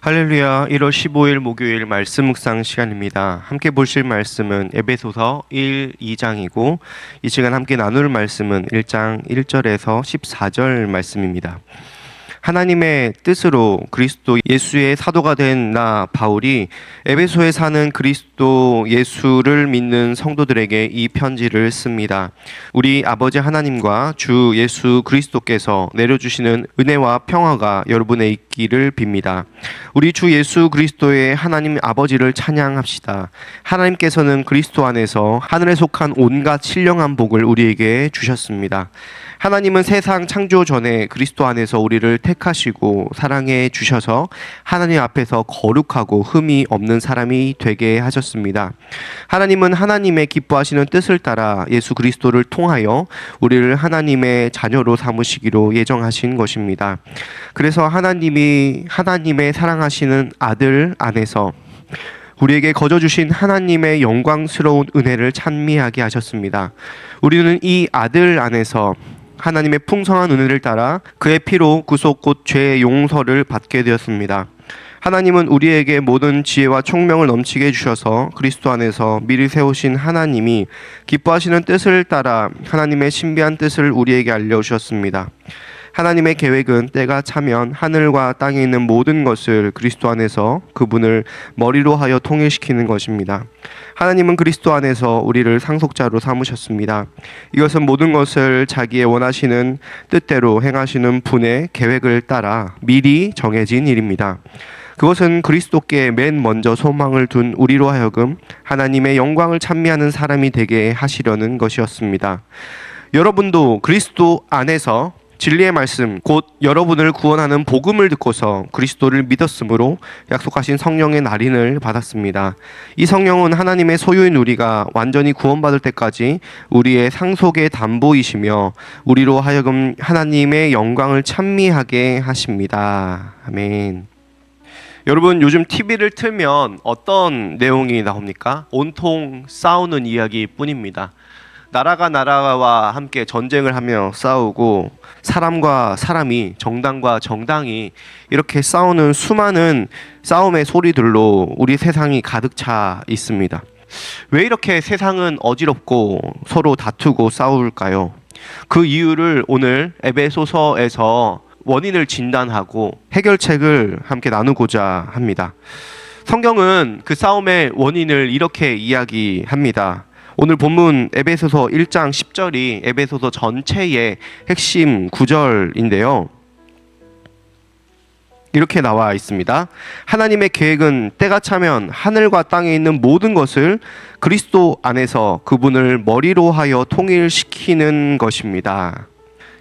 할렐루야 1월 15일 목요일 말씀 묵상 시간입니다. 함께 보실 말씀은 에베소서 1, 2장이고 이 시간 함께 나눌 말씀은 1장 1절에서 14절 말씀입니다. 하나님의 뜻으로 그리스도 예수의 사도가 된 나 바울이 에베소에 사는 그리스도 예수를 믿는 성도들에게 이 편지를 씁니다. 우리 아버지 하나님과 주 예수 그리스도께서 내려주시는 은혜와 평화가 여러분의 있기를 빕니다. 우리 주 예수 그리스도의 하나님 아버지를 찬양합시다. 하나님께서는 그리스도 안에서 하늘에 속한 온갖 신령한 복을 우리에게 주셨습니다. 하나님은 세상 창조 전에 그리스도 안에서 우리를 택 하시고 사랑해 주셔서 하나님 앞에서 거룩하고 흠이 없는 사람이 되게 하셨습니다. 하나님은 하나님의 기뻐하시는 뜻을 따라 예수 그리스도를 통하여 우리를 하나님의 자녀로 삼으시기로 예정하신 것입니다. 그래서 하나님이 하나님의 사랑하시는 아들 안에서 우리에게 거저 주신 하나님의 영광스러운 은혜를 찬미하게 하셨습니다. 우리는 이 아들 안에서 하나님의 풍성한 은혜를 따라 그의 피로 구속 곧 죄의 용서를 받게 되었습니다. 하나님은 우리에게 모든 지혜와 총명을 넘치게 해주셔서 그리스도 안에서 미리 세우신 하나님이 기뻐하시는 뜻을 따라 하나님의 신비한 뜻을 우리에게 알려주셨습니다. 하나님의 계획은 때가 차면 하늘과 땅에 있는 모든 것을 그리스도 안에서 그분을 머리로 하여 통일시키는 것입니다. 하나님은 그리스도 안에서 우리를 상속자로 삼으셨습니다. 이것은 모든 것을 자기의 원하시는 뜻대로 행하시는 분의 계획을 따라 미리 정해진 일입니다. 그것은 그리스도께 맨 먼저 소망을 둔 우리로 하여금 하나님의 영광을 찬미하는 사람이 되게 하시려는 것이었습니다. 여러분도 그리스도 안에서 진리의 말씀 곧 여러분을 구원하는 복음을 듣고서 그리스도를 믿었으므로 약속하신 성령의 날인을 받았습니다. 이 성령은 하나님의 소유인 우리가 완전히 구원받을 때까지 우리의 상속의 담보이시며 우리로 하여금 하나님의 영광을 찬미하게 하십니다. 아멘. 여러분 요즘 TV를 틀면 어떤 내용이 나옵니까? 온통 싸우는 이야기뿐입니다. 나라가 나라와 함께 전쟁을 하며 싸우고 사람과 사람이 정당과 정당이 이렇게 싸우는 수많은 싸움의 소리들로 우리 세상이 가득 차 있습니다. 왜 이렇게 세상은 어지럽고 서로 다투고 싸울까요? 그 이유를 오늘 에베소서에서 원인을 진단하고 해결책을 함께 나누고자 합니다. 성경은 그 싸움의 원인을 이렇게 이야기합니다. 오늘 본문 에베소서 1장 10절이 에베소서 전체의 핵심 구절인데요. 이렇게 나와 있습니다. 하나님의 계획은 때가 차면 하늘과 땅에 있는 모든 것을 그리스도 안에서 그분을 머리로 하여 통일시키는 것입니다.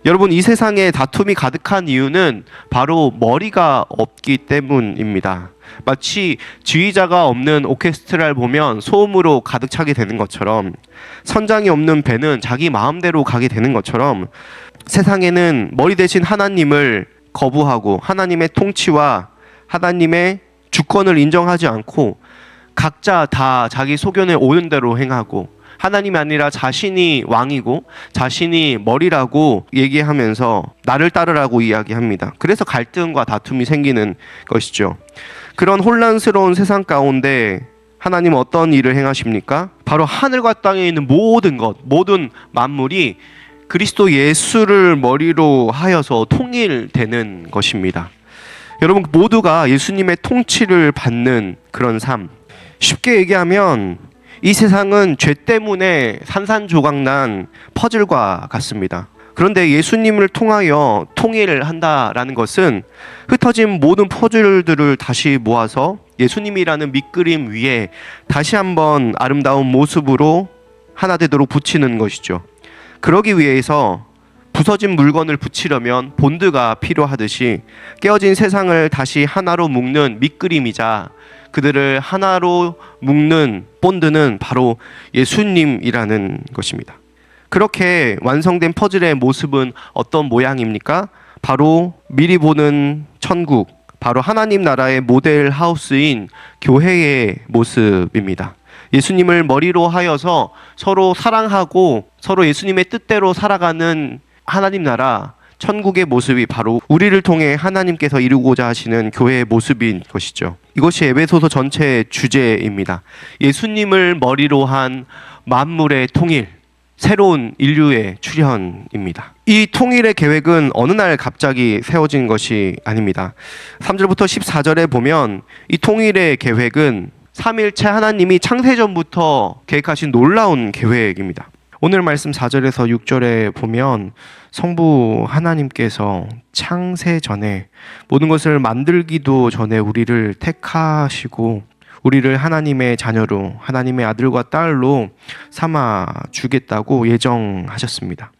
여러분 이 세상에 다툼이 가득한 이유는 바로 머리가 없기 때문입니다. 마치 지휘자가 없는 오케스트라를 보면 소음으로 가득 차게 되는 것처럼 선장이 없는 배는 자기 마음대로 가게 되는 것처럼 세상에는 머리 대신 하나님을 거부하고 하나님의 통치와 하나님의 주권을 인정하지 않고 각자 다 자기 소견에 오는 대로 행하고 하나님이 아니라 자신이 왕이고 자신이 머리라고 얘기하면서 나를 따르라고 이야기합니다. 그래서 갈등과 다툼이 생기는 것이죠. 그런 혼란스러운 세상 가운데 하나님은 어떤 일을 행하십니까? 바로 하늘과 땅에 있는 모든 것, 모든 만물이 그리스도 예수를 머리로 하여서 통일되는 것입니다. 여러분 모두가 예수님의 통치를 받는 그런 삶. 쉽게 얘기하면 이 세상은 죄 때문에 산산조각난 퍼즐과 같습니다. 그런데 예수님을 통하여 통일을 한다라는 것은 흩어진 모든 퍼즐들을 다시 모아서 예수님이라는 밑그림 위에 다시 한번 아름다운 모습으로 하나 되도록 붙이는 것이죠. 그러기 위해서 부서진 물건을 붙이려면 본드가 필요하듯이 깨어진 세상을 다시 하나로 묶는 밑그림이자 그들을 하나로 묶는 본드는 바로 예수님이라는 것입니다. 그렇게 완성된 퍼즐의 모습은 어떤 모양입니까? 바로 미리 보는 천국, 바로 하나님 나라의 모델 하우스인 교회의 모습입니다. 예수님을 머리로 하여서 서로 사랑하고 서로 예수님의 뜻대로 살아가는 하나님 나라, 천국의 모습이 바로 우리를 통해 하나님께서 이루고자 하시는 교회의 모습인 것이죠. 이것이 에베소서 전체의 주제입니다. 예수님을 머리로 한 만물의 통일, 새로운 인류의 출현입니다. 이 통일의 계획은 어느 날 갑자기 세워진 것이 아닙니다. 3절부터 14절에 보면 이 통일의 계획은 삼일체 하나님이 창세전부터 계획하신 놀라운 계획입니다. 오늘 말씀 4절에서 6절에 보면 성부 하나님께서 창세 전에 모든 것을 만들기도 전에 우리를 택하시고 우리를 하나님의 자녀로 하나님의 아들과 딸로 삼아 주겠다고 예정하셨습니다.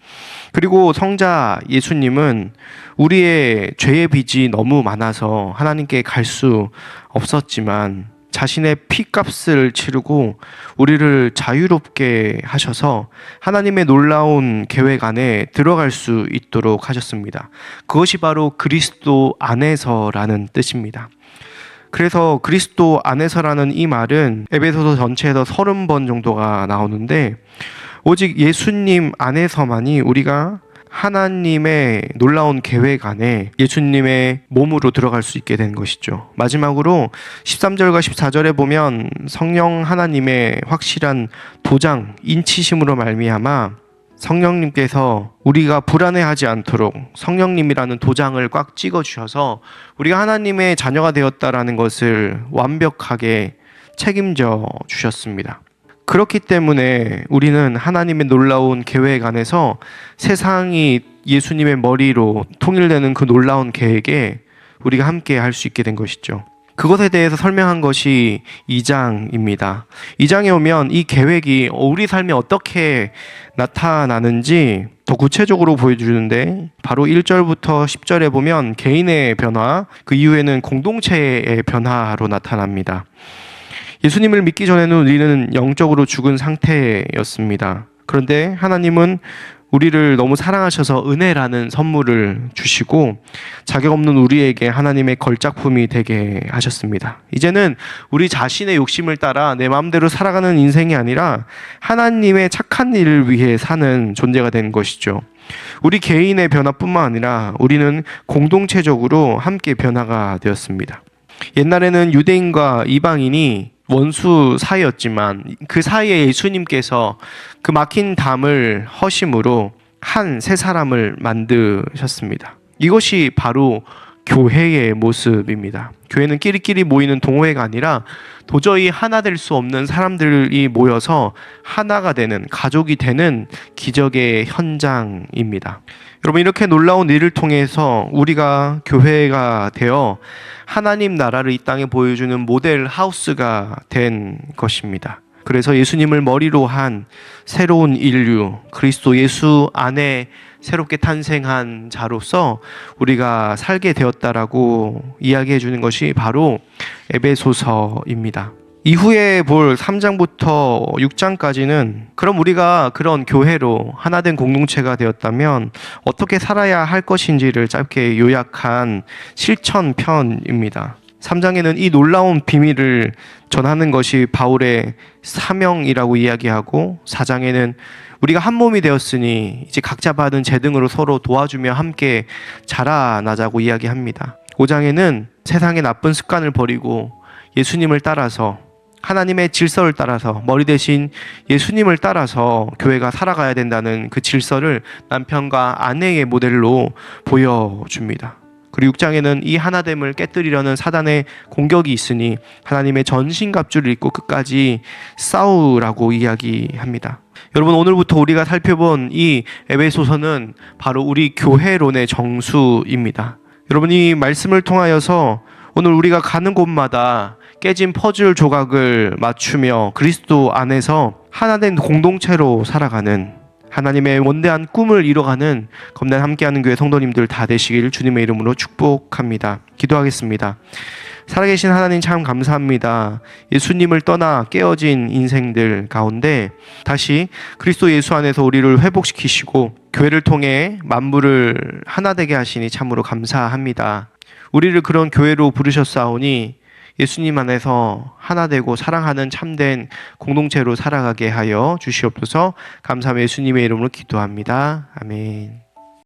그리고 성자 예수님은 우리의 죄의 빚이 너무 많아서 하나님께 갈 수 없었지만 자신의 피값을 치르고 우리를 자유롭게 하셔서 하나님의 놀라운 계획 안에 들어갈 수 있도록 하셨습니다. 그것이 바로 그리스도 안에서라는 뜻입니다. 그래서 그리스도 안에서라는 이 말은 에베소서 전체에서 서른 번 정도가 나오는데 오직 예수님 안에서만이 우리가 하나님의 놀라운 계획 안에 예수님의 몸으로 들어갈 수 있게 된 것이죠. 마지막으로 13절과 14절에 보면 성령 하나님의 확실한 도장, 인치심으로 말미암아 성령님께서 우리가 불안해하지 않도록 성령님이라는 도장을 꽉 찍어 주셔서 우리가 하나님의 자녀가 되었다라는 것을 완벽하게 책임져 주셨습니다. 그렇기 때문에 우리는 하나님의 놀라운 계획 안에서 세상이 예수님의 머리로 통일되는 그 놀라운 계획에 우리가 함께 할 수 있게 된 것이죠. 그것에 대해서 설명한 것이 2장입니다. 2장에 오면 이 계획이 우리 삶에 어떻게 나타나는지 더 구체적으로 보여주는데 바로 1절부터 10절에 보면 개인의 변화, 그 이후에는 공동체의 변화로 나타납니다. 예수님을 믿기 전에는 우리는 영적으로 죽은 상태였습니다. 그런데 하나님은 우리를 너무 사랑하셔서 은혜라는 선물을 주시고 자격 없는 우리에게 하나님의 걸작품이 되게 하셨습니다. 이제는 우리 자신의 욕심을 따라 내 마음대로 살아가는 인생이 아니라 하나님의 착한 일을 위해 사는 존재가 된 것이죠. 우리 개인의 변화뿐만 아니라 우리는 공동체적으로 함께 변화가 되었습니다. 옛날에는 유대인과 이방인이 원수 사이였지만 그 사이에 예수님께서 그 막힌 담을 허심으로 한 세 사람을 만드셨습니다. 이것이 바로 교회의 모습입니다. 교회는 끼리끼리 모이는 동호회가 아니라 도저히 하나 될 수 없는 사람들이 모여서 하나가 되는 가족이 되는 기적의 현장입니다. 여러분 이렇게 놀라운 일을 통해서 우리가 교회가 되어 하나님 나라를 이 땅에 보여주는 모델 하우스가 된 것입니다. 그래서 예수님을 머리로 한 새로운 인류, 그리스도 예수 안에 새롭게 탄생한 자로서 우리가 살게 되었다라고 이야기해 주는 것이 바로 에베소서입니다. 이후에 볼 3장부터 6장까지는 그럼 우리가 그런 교회로 하나된 공동체가 되었다면 어떻게 살아야 할 것인지를 짧게 요약한 실천편입니다. 3장에는 이 놀라운 비밀을 전하는 것이 바울의 사명이라고 이야기하고 4장에는 우리가 한 몸이 되었으니 이제 각자 받은 재등으로 서로 도와주며 함께 자라나자고 이야기합니다. 5장에는 세상의 나쁜 습관을 버리고 예수님을 따라서 하나님의 질서를 따라서 머리 대신 예수님을 따라서 교회가 살아가야 된다는 그 질서를 남편과 아내의 모델로 보여줍니다. 그리고 6장에는 이 하나됨을 깨뜨리려는 사단의 공격이 있으니 하나님의 전신갑주를 입고 끝까지 싸우라고 이야기합니다. 여러분 오늘부터 우리가 살펴본 이 에베소서는 바로 우리 교회론의 정수입니다. 여러분 이 말씀을 통하여서 오늘 우리가 가는 곳마다 깨진 퍼즐 조각을 맞추며 그리스도 안에서 하나된 공동체로 살아가는 하나님의 원대한 꿈을 이뤄가는 겁난 함께하는 교회 성도님들 다 되시길 주님의 이름으로 축복합니다. 기도하겠습니다. 살아계신 하나님 참 감사합니다. 예수님을 떠나 깨어진 인생들 가운데 다시 그리스도 예수 안에서 우리를 회복시키시고 교회를 통해 만물을 하나 되게 하시니 참으로 감사합니다. 우리를 그런 교회로 부르셨사오니 예수님 안에서 하나 되고 사랑하는 참된 공동체로 살아가게 하여 주시옵소서 감사하며 예수님의 이름으로 기도합니다. 아멘.